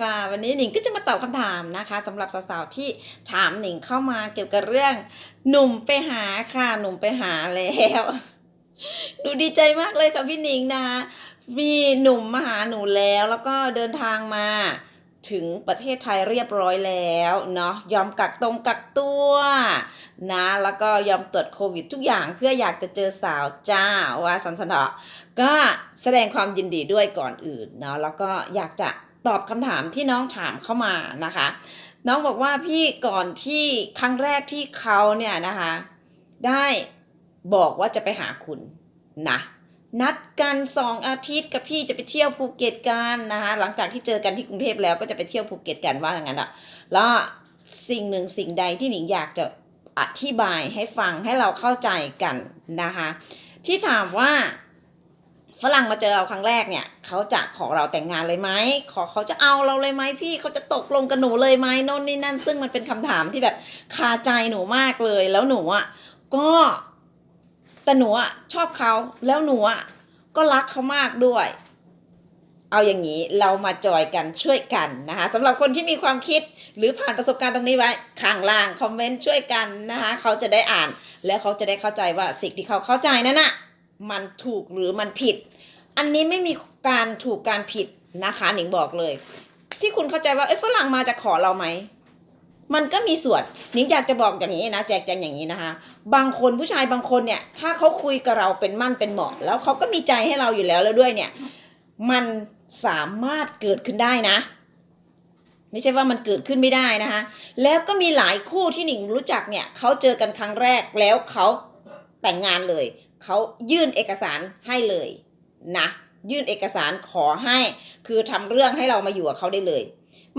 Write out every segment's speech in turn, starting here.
ค่ะ วันนี้หนิงก็จะมาตอบคำถามนะคะสำหรับสาวๆที่ถามหนิงเข้ามาเกี่ยวกับเรื่อง หนุ่มไปหาค่ะหนุ่มไปหาแล้วดูดีใจมากเลยค่ะพี่หนิงนะคะมีหนุ่มมาหาหนูแล้วแล้วก็เดินทางมาถึงประเทศไทยเรียบร้อยแล้วเนาะยอมกักตรงกักตัวนะแล้วก็ยอมตรวจโควิดทุกอย่างเพื่ออยากจะเจอสาวจ้าว่าสันสนอก็แสดงความยินดีด้วยก่อนอื่นเนาะแล้วก็อยากจะ ตอบคำถามที่น้องถามเข้ามานะคะ น้องบอกว่าพี่ก่อนที่ครั้งแรกที่เขาเนี่ยนะคะ ได้บอกว่าจะไปหาคุณนะนัดกันสองอาทิตย์กับพี่จะไปเที่ยวภูเก็ตกันนะคะหลังจากที่เจอกันที่กรุงเทพแล้วก็จะไปเที่ยวภูเก็ตกันว่าอย่างนั้นอะแล้วสิ่งหนึ่งสิ่งใดที่หนิงอยากจะอธิบายให้ฟังให้เราเข้าใจกันนะคะที่ถามว่า ฝรั่งมาเจอเราครั้งแรกเนี่ยเขาจะขอเราแต่งงานเลยไหมขอเขาจะเอาเราเลยไหมพี่เขาจะตกลงกับหนูเลยไหมโน่นนี่นั่น ซึ่งมันเป็นคำถามที่แบบคาใจหนูมากเลย แล้วหนูอะก็แต่หนูอะชอบเขาแล้วหนูอะก็รักเขามากด้วย เอาอย่างนี้เรามาจอยกันช่วยกันนะคะสำหรับคนที่มีความคิดหรือผ่านประสบการณ์ตรงนี้ไว้ข้างล่างคอมเมนต์ช่วยกันนะคะเขาจะได้อ่าน แล้วเขาจะได้เข้าใจว่าสิ่งที่เขาเข้าใจนั่นน่ะ มันถูกหรือมันผิด อันนี้ไม่มีการถูกการผิดนะคะหนิงบอกเลย ที่คุณเข้าใจว่าเอ้ฝรั่งมาจะขอเราไหมมันก็มีส่วนหนิงอยากจะบอกอย่างนี้นะแจกแจงอย่างนี้นะคะ บางคนผู้ชายบางคนเนี่ยถ้าเขาคุยกับเราเป็นมั่นเป็นเหมาะ แล้วเขาก็มีใจให้เราอยู่แล้วแล้วด้วยเนี่ย มันสามารถเกิดขึ้นได้นะ ไม่ใช่ว่ามันเกิดขึ้นไม่ได้นะคะ แล้วก็มีหลายคู่ที่หนิงรู้จักเนี่ยเขาเจอกันครั้งแรกแล้วเขาแต่งงานเลย เขายื่นเอกสารให้เลยนะยื่นเอกสารขอให้คือทำเรื่องให้เรามาอยู่กับเขาได้เลย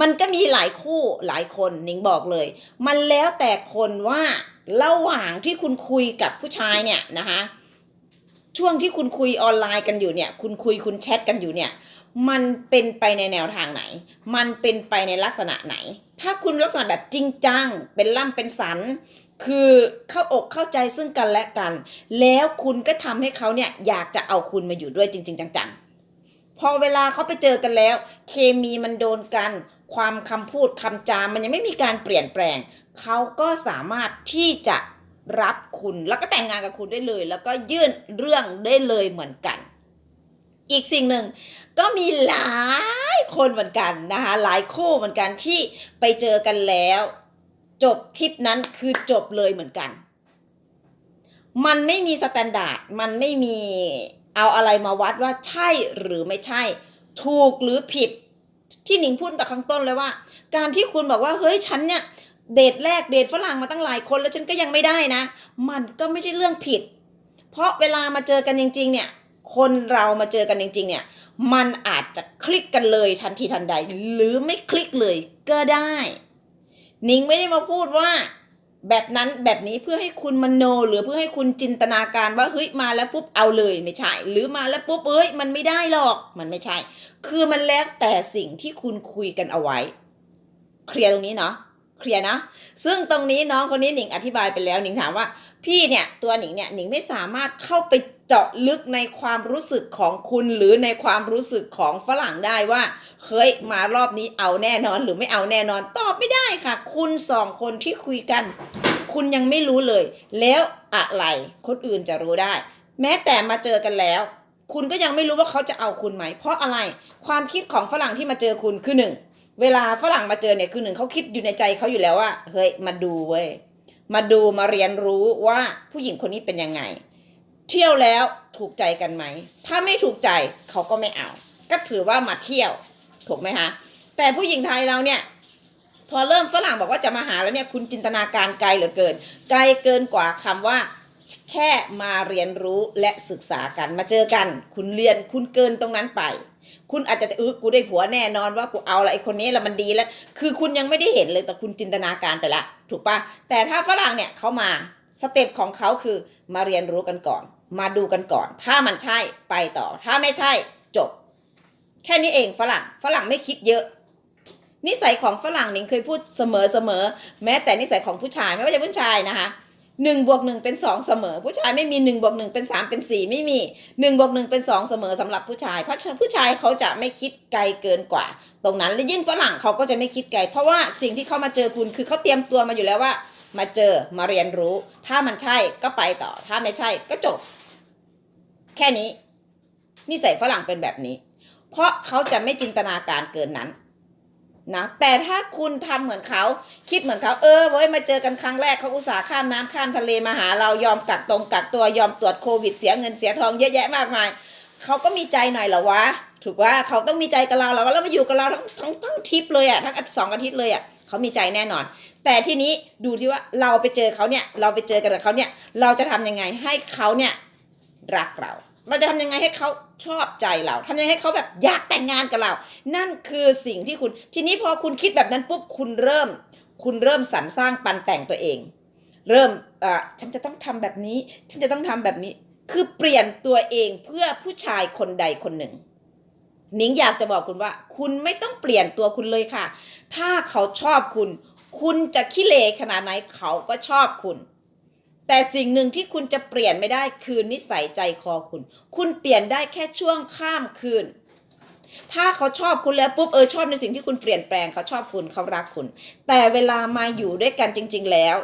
มันก็มีหลายคู่หลายคนนิงบอกเลย มันแล้วแต่คนว่าระหว่างที่คุณคุยกับผู้ชายเนี่ยนะคะช่วงที่คุณคุยออนไลน์กันอยู่เนี่ย คุณคุยคุณแชทกันอยู่เนี่ย มันเป็นไปในแนวทางไหน มันเป็นไปในลักษณะไหน ถ้าคุณลักษณะแบบจริงจัง เป็นล่ำเป็นสัน คือเข้าอกเข้าใจซึ่งกันและกัน แล้วคุณก็ทำให้เขาเนี่ยอยากจะเอาคุณมาอยู่ด้วยจริง ๆ จังๆ พอเวลาเขาไปเจอกันแล้ว เคมีมันโดนกัน ความคำพูดคำจามันยังไม่มีการเปลี่ยนแปลง เขาก็สามารถที่จะรับคุณแล้วก็แต่งงานกับคุณได้เลย แล้วก็ยื่นเรื่องได้เลยเหมือนกัน อีกสิ่งหนึ่งก็มีหลายคนเหมือนกันนะคะหลายคู่เหมือนกันที่ไปเจอกันแล้ว จบทริปนั้นคือจบเลยเหมือนกัน มันไม่มีสแตนดาร์ดมันไม่มีเอาอะไรมาวัดว่าใช่หรือไม่ใช่ ถูกหรือผิด ที่หนิงพูดแต่ข้างต้นเลยว่า การที่คุณบอกว่าเฮ้ยฉันเนี่ยเดทแรกเดทฝรั่งมาตั้งหลายคนแล้วฉันก็ยังไม่ได้นะ มันก็ไม่ใช่เรื่องผิด เพราะเวลามาเจอกันจริง ๆ เนี่ย คนเรามาเจอกันจริง ๆ เนี่ย มันอาจจะคลิกกันเลยทันทีทันใด หรือไม่คลิกเลยก็ได้ นิงไม่ได้มาพูดว่า แบบนั้นแบบนี้เพื่อให้คุณมโน หรือเพื่อให้คุณจินตนาการว่าเฮ้ยมาแล้วปุ๊บเอาเลยไม่ใช่ หรือมาแล้วปุ๊บเอ้ยมันไม่ได้หรอกมันไม่ใช่ คือมันแล้วแต่สิ่งที่คุณคุยกันเอาไว้ เคลียร์ตรงนี้เนาะ เคลียร์นะ ซึ่งตรงนี้น้องคนนี้หนิงอธิบายไปแล้วหนิงถามว่า พี่เนี่ยตัวหนิงเนี่ยหนิงไม่สามารถเข้าไปเจาะลึกในความรู้สึกของคุณหรือในความรู้สึกของฝรั่งได้ว่าเฮ้ยมารอบนี้เอาแน่นอนหรือไม่เอาแน่นอนตอบไม่ได้ค่ะ คุณสองคนที่คุยกัน คุณยังไม่รู้เลย แล้วอะไรคนอื่นจะรู้ได้ แม้แต่มาเจอกันแล้ว คุณก็ยังไม่รู้ว่าเขาจะเอาคุณไหม เพราะอะไรความคิดของฝรั่งที่มาเจอคุณคือหนึ่ง เวลาฝรั่งมาเจอเนี่ยคือหนึ่งเขาคิดอยู่ในใจเขาอยู่แล้วว่าเฮ้ยมาดูเว้ยมาดูมาเรียนรู้ว่าผู้หญิงคนนี้เป็นยังไง เที่ยวแล้วถูกใจกันไหม ถ้าไม่ถูกใจเขาก็ไม่เอา ก็ถือว่ามาเที่ยวถูกไหมคะแต่ผู้หญิงไทยเราเนี่ย พอเริ่มฝรั่งบอกว่าจะมาหาแล้วเนี่ยคุณจินตนาการไกลเหลือเกิน ไกลเกินกว่าคำว่า แค่มาเรียนรู้และศึกษากันมาเจอกัน คุณเรียนคุณเกินตรงนั้นไป คุณอาจจะเออกูได้ผัวแน่นอนว่ากูเอาละไอคนนี้แล้วมันดีแล้ว คือคุณยังไม่ได้เห็นเลยแต่คุณจินตนาการไปละถูกปะแต่ถ้าฝรั่งเนี่ยเขามาสเต็ปของเขาคือมาเรียนรู้กันก่อน มาดูกันก่อน ถ้ามันใช่ไปต่อ ถ้าไม่ใช่จบ แค่นี้เองฝรั่งฝรั่งไม่คิดเยอะ นิสัยของฝรั่งหนิงเคยพูดเสมอเสมอแม้แต่นิสัยของผู้ชายไม่ว่าจะผู้ชายนะคะ หนึ่งบวกหนึ่งเป็นสองเสมอ ผู้ชายไม่มีหนึ่งบวกหนึ่งเป็นสามเป็นสี่ไม่มีหนึ่งบวกหนึ่งเป็นสองเสมอสำหรับผู้ชาย เพราะผู้ชายเขาจะไม่คิดไกลเกินกว่า ตรงนั้นและยิ่งฝรั่งเขาก็จะไม่คิดไกล เพราะว่าสิ่งที่เขามาเจอคุณคือเขาเตรียมตัวมาอยู่แล้วว่า มาเจอมาเรียนรู้ ถ้ามันใช่ก็ไปต่อ ถ้าไม่ใช่ก็จบ แค่นี้นิสัยฝรั่งเป็นแบบนี้ เพราะเขาจะไม่จินตนาการเกินนั้น นะแต่ถ้าคุณทำเหมือนเขา คิดเหมือนเขาเออเว้ยมาเจอกันครั้งแรกเขาอุตส่าห์ข้ามน้ำข้ามทะเลมาหาเรายอมกักตรงกักตัวยอมตรวจโควิดเสียเงินเสียทองเยอะแยะมากมายเขาก็มีใจหน่อยเหรอวะถูกว่าเขาต้องมีใจกับเราแล้วแล้วมาอยู่กับเราทั้งทั้งทั้งทริปเลยอะทั้งสองอาทิตย์เลยอะเขามีใจแน่นอน แต่ที่นี้ดูที่ว่าเราไปเจอเขาเนี่ยเราไปเจอกันกับเขาเนี่ยเราจะทำยังไงให้เขาเนี่ยรักเรา เราจะทำยังไงให้เขาชอบใจเราทำยังไงให้เขาแบบอยากแต่งงานกับเรา นั่นคือสิ่งที่คุณ ทีนี้พอคุณคิดแบบนั้นปุ๊บคุณเริ่ม คุณเริ่มสรรสร้างปันแต่งตัวเอง เริ่มอ่าฉันจะต้องทำแบบนี้ ฉันจะต้องทำแบบนี้ คือเปลี่ยนตัวเองเพื่อผู้ชายคนใดคนหนึ่งนิงอยากจะบอกคุณว่า คุณไม่ต้องเปลี่ยนตัวคุณเลยค่ะ ถ้าเขาชอบคุณ คุณจะขี้เลขนาดไหนเขาก็ชอบคุณ แต่สิ่งหนึ่งที่คุณจะเปลี่ยนไม่ได้คือนิสัยใจคอคุณ คุณเปลี่ยนได้แค่ช่วงข้ามคืน ถ้าเขาชอบคุณแล้วปุ๊บเออชอบในสิ่งที่คุณเปลี่ยนแปลงเขาชอบคุณเขารักคุณ แต่เวลามาอยู่ด้วยกันจริง ๆ แล้ว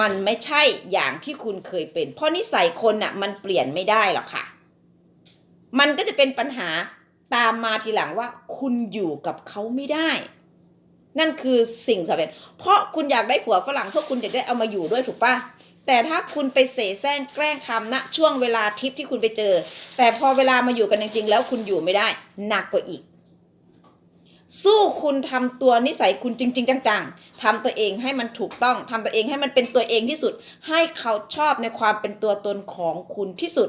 มันไม่ใช่อย่างที่คุณเคยเป็น เพราะนิสัยคนน่ะมันเปลี่ยนไม่ได้หรอกค่ะ มันก็จะเป็นปัญหาตามมาทีหลังว่า คุณอยู่กับเขาไม่ได้ นั่นคือสิ่งสำคัญเพราะคุณอยากได้ผัวฝรั่งเพราะคุณอยากได้เอามาอยู่ด้วยถูกปะแต่ถ้าคุณไปเสแสร้งแกล้งทำณช่วงเวลาทริปที่คุณไปเจอ แต่พอเวลามาอยู่กันจริงๆ แล้วคุณอยู่ไม่ได้ หนักกว่าอีก สู้คุณทำตัวนิสัยคุณจริง ๆ จังๆทำตัวเองให้มันถูกต้องทำตัวเองให้มันเป็นตัวเองที่สุด ให้เขาชอบในความเป็นตัวตนของคุณที่สุด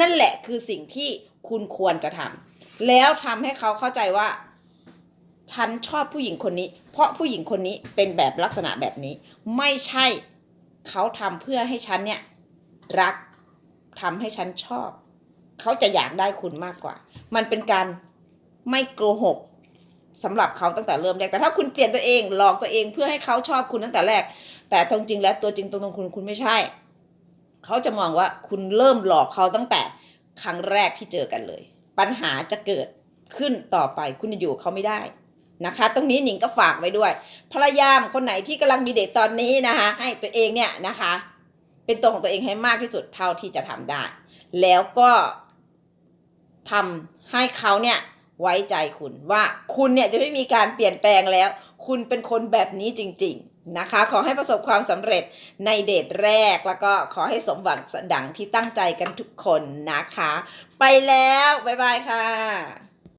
นั่นแหละคือสิ่งที่คุณควรจะทำแล้วทำให้เขาเข้าใจว่า ฉันชอบผู้หญิงคนนี้ เพราะผู้หญิงคนนี้เป็นแบบลักษณะแบบนี้ ไม่ใช่เขาทำเพื่อให้ฉันเนี่ยรักทำให้ฉันชอบ เขาจะอยากได้คุณมากกว่า มันเป็นการไม่โกหกสำหรับเขาตั้งแต่เริ่มแรกแต่ถ้าคุณเปลี่ยนตัวเองหลอกตัวเองเพื่อให้เขาชอบคุณตั้งแต่แรก แต่ตรงจริงแล้วตัวจริงตรงๆคุณคุณไม่ใช่ เขาจะมองว่าคุณเริ่มหลอกเขาตั้งแต่ครั้งแรกที่เจอกันเลย ปัญหาจะเกิดขึ้นต่อไปคุณจะอยู่เขาไม่ได้ นะคะ ตรงนี้หนิงก็ฝากไว้ด้วยภรรยามคนไหนที่กำลังมีเดทตอนนี้นะคะ ให้ตัวเองเนี่ยนะคะ เป็นตัวของตัวเองให้มากที่สุดเท่าที่จะทำได้ แล้วก็ทำให้เขาเนี่ยไว้ใจคุณว่าคุณเนี่ยจะไม่มีการเปลี่ยนแปลงแล้ว คุณเป็นคนแบบนี้จริง ๆนะคะ ขอให้ประสบความสำเร็จในเดทแรกแล้วก็ขอให้สมหวังดังที่ตั้งใจกันทุกคนนะคะ ไปแล้ว บ๊ายบายค่ะ